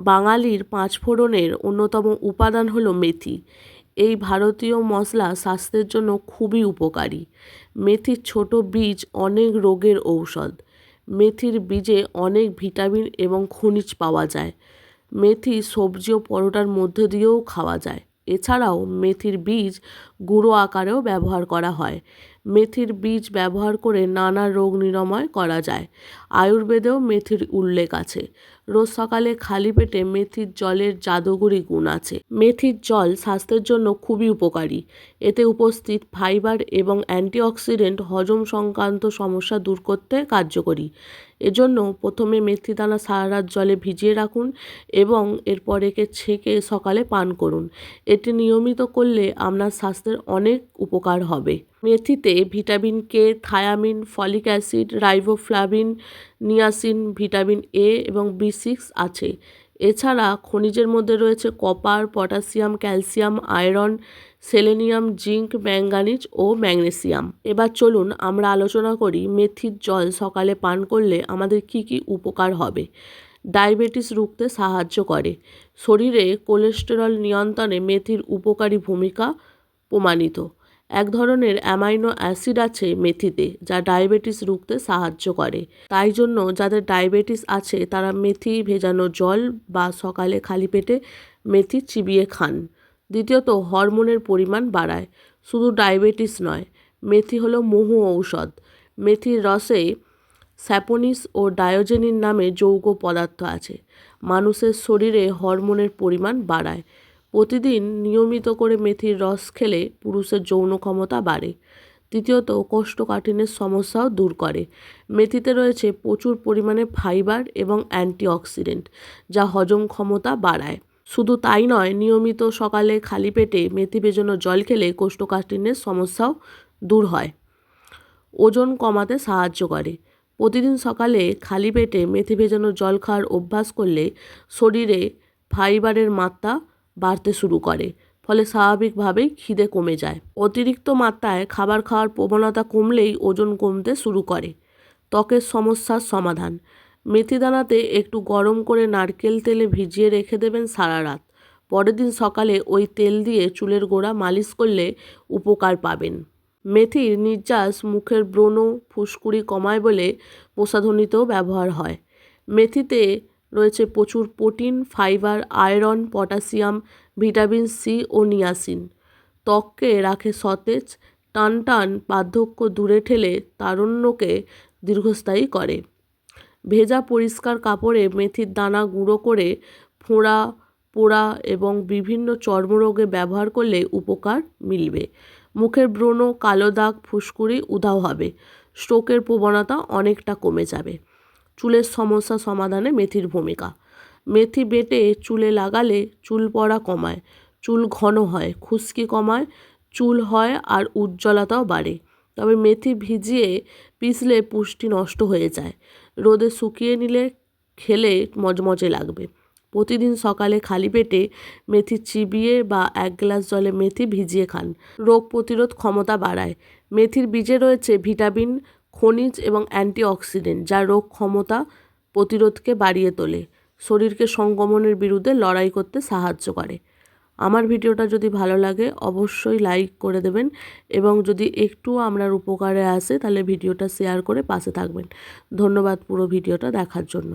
বাঙালির পাঁচফোড়নের অন্যতম উপাদান হলো মেথি। এই ভারতীয় মশলা স্বাস্থ্যের জন্য খুবই উপকারী। মেথির ছোট বীজ অনেক রোগের ঔষধ। মেথির বীজে অনেক ভিটামিন এবং খনিজ পাওয়া যায়। মেথি সবজি ও পরোটার মধ্যে দিয়েও খাওয়া যায়। এছাড়াও মেথির বীজ গুঁড়ো আকারেও ব্যবহার করা হয়। মেথির বীজ ব্যবহার করে নানা রোগ নিরাময় করা যায়। আয়ুর্বেদেও মেথির উল্লেখ আছে। রোজ সকালে খালি পেটে মেথির জলের জাদুগুরি গুণ আছে। মেথির জল স্বাস্থ্যের জন্য খুবই উপকারী। এতে উপস্থিত ফাইবার এবং অ্যান্টিঅক্সিডেন্ট হজম সংক্রান্ত সমস্যা দূর করতে কার্যকরী। এজন্য প্রথমে মেথি দানা সারা রাত জলে ভিজিয়ে রাখুন এবং এরপর একে ছেঁকে সকালে পান করুন। এটি নিয়মিত করলে আপনার স্বাস্থ্যের অনেক উপকার হবে। মেথিতে vitamin K thiamine, folic acid, riboflavin, niacin, vitamin A এবং বি সিক্স আছে। এছাড়া খনিজের মধ্যে রয়েছে copper, potassium, calcium, iron, selenium, zinc manganese ও ম্যাগনেসিয়াম। এবার চলুন আমরা আলোচনা করি মেথির জল সকালে পান করলে আমাদের কি কি উপকার হবে। ডায়াবেটিস রুখতে সাহায্য করে। শরীরে কোলেস্টেরল নিয়ন্ত্রণে মেথির উপকারী ভূমিকা প্রমাণিত। এক ধরনের অ্যামাইনো অ্যাসিড আছে মেথিতে, যা ডায়াবেটিস রুখতে সাহায্য করে। তাই জন্য যাদের ডায়াবেটিস আছে, তারা মেথি ভেজানো জল বা সকালে খালি পেটে মেথি চিবিয়ে খান। দ্বিতীয়ত, হরমোনের পরিমাণ বাড়ায়। শুধু ডায়াবেটিস নয়, মেথি হলো মহু ঔষধ। মেথির রসে স্যাপোনিস ও ডায়োজেনিন নামে যৌগ পদার্থ আছে। মানুষের শরীরে হরমোনের পরিমাণ বাড়ায়। প্রতিদিন নিয়মিত করে মেথির রস খেলে পুরুষের যৌন ক্ষমতা বাড়ে। তৃতীয়ত কোষ্ঠকাঠিন্যের সমস্যাও দূর করে। মেথিতে রয়েছে প্রচুর পরিমাণে ফাইবার এবং অ্যান্টিঅক্সিডেন্ট, যা হজম ক্ষমতা বাড়ায়। শুধু তাই নয়, নিয়মিত সকালে খালি পেটে মেথি ভেজানো জল খেলে কোষ্ঠকাঠিন্যের সমস্যাও দূর হয়। ওজন কমাতে সাহায্য করে। প্রতিদিন সকালে খালি পেটে মেথি ভেজানো জল খাওয়ার অভ্যাস করলে শরীরে ফাইবারের মাত্রা বাড়তে শুরু করে, ফলে স্বাভাবিকভাবেই খিদে কমে যায়। অতিরিক্ত মাত্রায় খাবার খাওয়ার প্রবণতা কমলেই ওজন কমতে শুরু করে। ত্বকের সমস্যার সমাধান। মেথি দানাতে একটু গরম করে নারকেল তেলে ভিজিয়ে রেখে দেবেন সারা রাত। পরের দিন সকালে ওই তেল দিয়ে চুলের গোড়া মালিশ করলে উপকার পাবেন। মেথির নির্যাস মুখের ব্রণ ফুসকুড়ি কমায় বলে প্রসাধনীতেও ব্যবহার হয়। মেথিতে রয়েছে প্রচুর protein, fibre, iron, potassium, vitamin C ও নিয়াসিন। ত্বককে রাখে সতেজ টান টান বার্ধক্য দূরে ঠেলে তারুণ্যকে দীর্ঘস্থায়ী করে। ভেজা পরিষ্কার কাপড়ে মেথির দানা গুঁড়ো করে ফোঁড়া, পোড়া এবং বিভিন্ন চর্মরোগে ব্যবহার করলে উপকার মিলবে। মুখের ব্রণ, কালো দাগ, ফুসকুড়ি, উধাও হবে। স্ট্রোকের প্রবণতা অনেকটা কমে যাবে। চুলের সমস্যা সমাধানে মেথির ভূমিকা। মেথি বেটে চুলে লাগালে চুল পড়া কমায়, চুল ঘন হয়, খুশকি কমায়, চুল হয় আর উজ্জ্বলতাও বাড়ে। তবে মেথি ভিজিয়ে পিষলে পুষ্টি নষ্ট হয়ে যায়। রোদে শুকিয়ে নিলে খেলে মজমজে লাগবে। প্রতিদিন সকালে খালি পেটে মেথি চিবিয়ে বা এক গ্লাস জলে মেথি ভিজিয়ে খান। রোগ প্রতিরোধ ক্ষমতা বাড়ায়। মেথির বীজে রয়েছে ভিটামিন খনিজ এবং অ্যান্টিঅক্সিডেন্ট, যা রোগ ক্ষমতা প্রতিরোধকে বাড়িয়ে তোলে, শরীরকে সংক্রমণের বিরুদ্ধে লড়াই করতে সাহায্য করে। আমার ভিডিওটা যদি ভালো লাগে, অবশ্যই লাইক করে দেবেন এবং যদি একটু আপনার উপকারে আসে, তাহলে ভিডিওটা শেয়ার করে পাশে থাকবেন। ধন্যবাদ পুরো ভিডিওটা দেখার জন্য।